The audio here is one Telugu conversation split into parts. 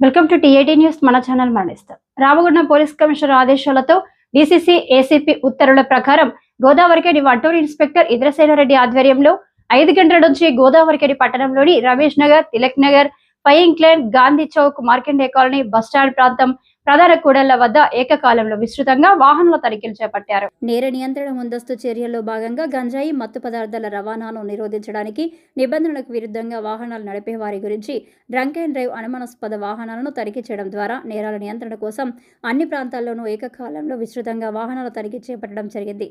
Welcome to TAT news. మన ఛానల్ మరణిస్తాం రామగుండం పోలీస్ కమిషనర్ ఆదేశాలతో డీసీసీ ఏసీపీ ఉత్తర్వుల ప్రకారం గోదావరికేడి వట్టూరు ఇన్స్పెక్టర్ ఇంద్రసేనారెడ్డి ఆధ్వర్యంలో ఐదు గంటల నుంచి గోదావరికేడి పట్టణంలోని రమేష్ నగర్ తిలక్ నగర్ ఫయింగ్ క్లైన్ గాంధీ చౌక్ మార్కెండే కాలనీ బస్టాండ్ ప్రాంతం ప్రధాన కూడళ్ళ వద్ద ఏకకాలంలో విస్తృతంగా వాహనాల తనిఖీలు చేపట్టారు. నేర నియంత్రణ ముందస్తు చర్యల్లో భాగంగా గంజాయి మత్తు పదార్థాల రవాణాను నిరోధించడానికి నిబంధనలకు విరుద్ధంగా వాహనాలు నడిపే వారి గురించి డ్రంక్ అండ్ డ్రైవ్ అనుమానాస్పద వాహనాలను తనిఖీ చేయడం ద్వారా నేరాల నియంత్రణ కోసం అన్ని ప్రాంతాల్లోనూ ఏకకాలంలో విస్తృతంగా వాహనాల తనిఖీ చేపట్టడం జరిగింది.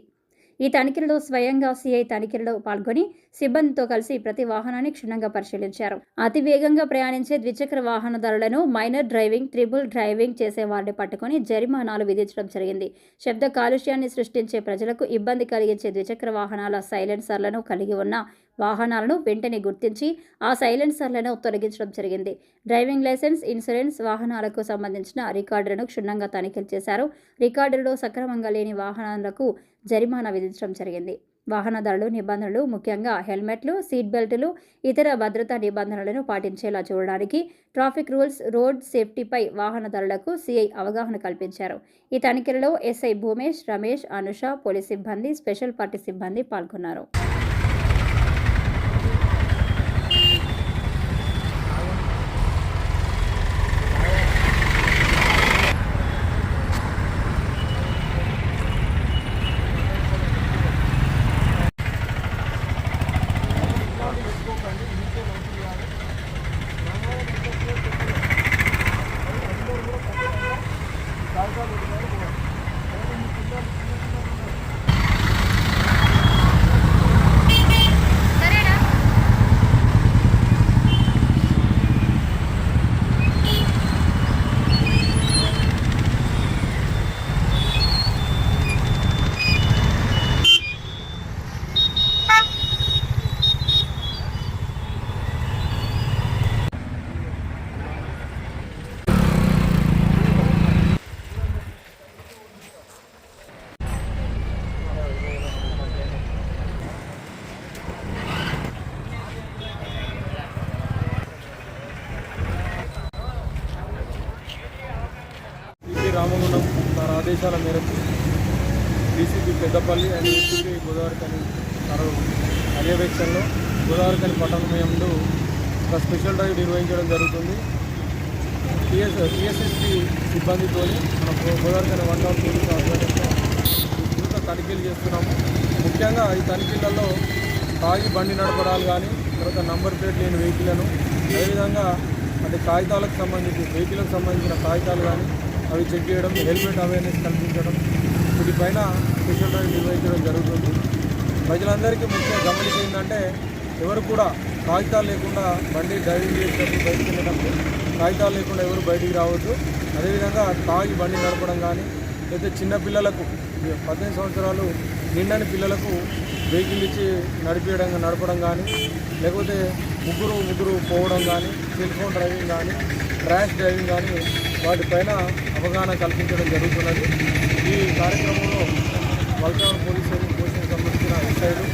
ఈ తనిఖీలలో స్వయంగా సిఐ తనిఖీలో పాల్గొని సిబ్బందితో కలిసి ప్రతి వాహనాన్ని క్షుణ్ణంగా పరిశీలించారు. అతి వేగంగా ప్రయాణించే ద్విచక్ర వాహనదారులను మైనర్ డ్రైవింగ్ ట్రిపుల్ డ్రైవింగ్ చేసే వారిని పట్టుకొని జరిమానాలు విధించడం జరిగింది. శబ్ద కాలుష్యాన్ని సృష్టించే ప్రజలకు ఇబ్బంది కలిగించే ద్విచక్ర వాహనాల సైలెన్సర్లను కలిగి ఉన్న వాహనాలను వెంటనే గుర్తించి ఆ సైలెన్సర్లను తొలగించడం జరిగింది. డ్రైవింగ్ లైసెన్స్ ఇన్సూరెన్స్ వాహనాలకు సంబంధించిన రికార్డులను క్షుణ్ణంగా తనిఖీలు చేశారు. రికార్డులలో సక్రమంగా లేని వాహనాలకు జరిమానా విధించడం జరిగింది. వాహనదారులు నిబంధనలు ముఖ్యంగా హెల్మెట్లు సీట్ బెల్టులు ఇతర భద్రతా నిబంధనలను పాటించేలా చూడడానికి ట్రాఫిక్ రూల్స్ రోడ్ సేఫ్టీపై వాహనదారులకు సీఐ అవగాహన కల్పించారు. ఈ తనిఖీలలో ఎస్ఐ భూమేష్ రమేష్ అనుష పోలీస్ సిబ్బంది స్పెషల్ పార్టీ సిబ్బంది పాల్గొన్నారు. రామగుండం వారి ఆదేశాల మేరకు DCP Peddapalli and ACP Godavarikhani వారు పర్యవేక్షణలో గోదావరికని పట్టణమయంలో ఒక స్పెషల్ డ్రైవ్ నిర్వహించడం జరుగుతుంది. టీఎస్ టీఎస్ఎస్పీ సిబ్బందితో మన గోదావరికని వన్ నాట్ పోలీస్ ఆధ్వర్యంలో విస్తృత తనిఖీలు చేస్తున్నాము. ముఖ్యంగా ఈ తనిఖీలలో తాగి బండి నడపడాలు కానీ తర్వాత నంబర్ ప్లేట్ లేని వెహికల్ను అదేవిధంగా అంటే కాగితాలకు సంబంధించి వెహికల్కి సంబంధించిన కాగితాలు కానీ అవి చెక్ చేయడం హెల్మెట్ అవేర్నెస్ కల్పించడం వీటిపైన స్పెషల్ డ్రైవ్ నిర్వహించడం జరుగుతుంది. ప్రజలందరికీ ముఖ్య గమనిక ఏంటంటే ఎవరు కూడా కాగితాలు లేకుండా బండి డ్రైవింగ్ చేసేటప్పుడు బయటకు వెళ్ళేటప్పుడు కాగితాలు లేకుండా ఎవరు బయటికి రావద్దు. అదేవిధంగా తాగి బండి నడపడం కానీ లేదా చిన్నపిల్లలకు పద్దెనిమిది సంవత్సరాలు నిండని పిల్లలకు వెహికల్ ఇచ్చి నడిపించడం నడపడం కానీ లేకపోతే ముగ్గురు ముగ్గురు పోవడం కానీ సెల్ ఫోన్ డ్రైవింగ్ కానీ ర్యాష్ డ్రైవింగ్ కానీ వాటిపైన అవగాహన కల్పించడం జరుగుతున్నది. ఈ కార్యక్రమంలో వల్కాన్ పోలీస్ స్టేషన్ సంబంధించిన ఎస్ఐలు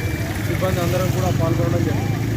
సిబ్బంది అందరం కూడా పాల్గొనడం జరిగింది.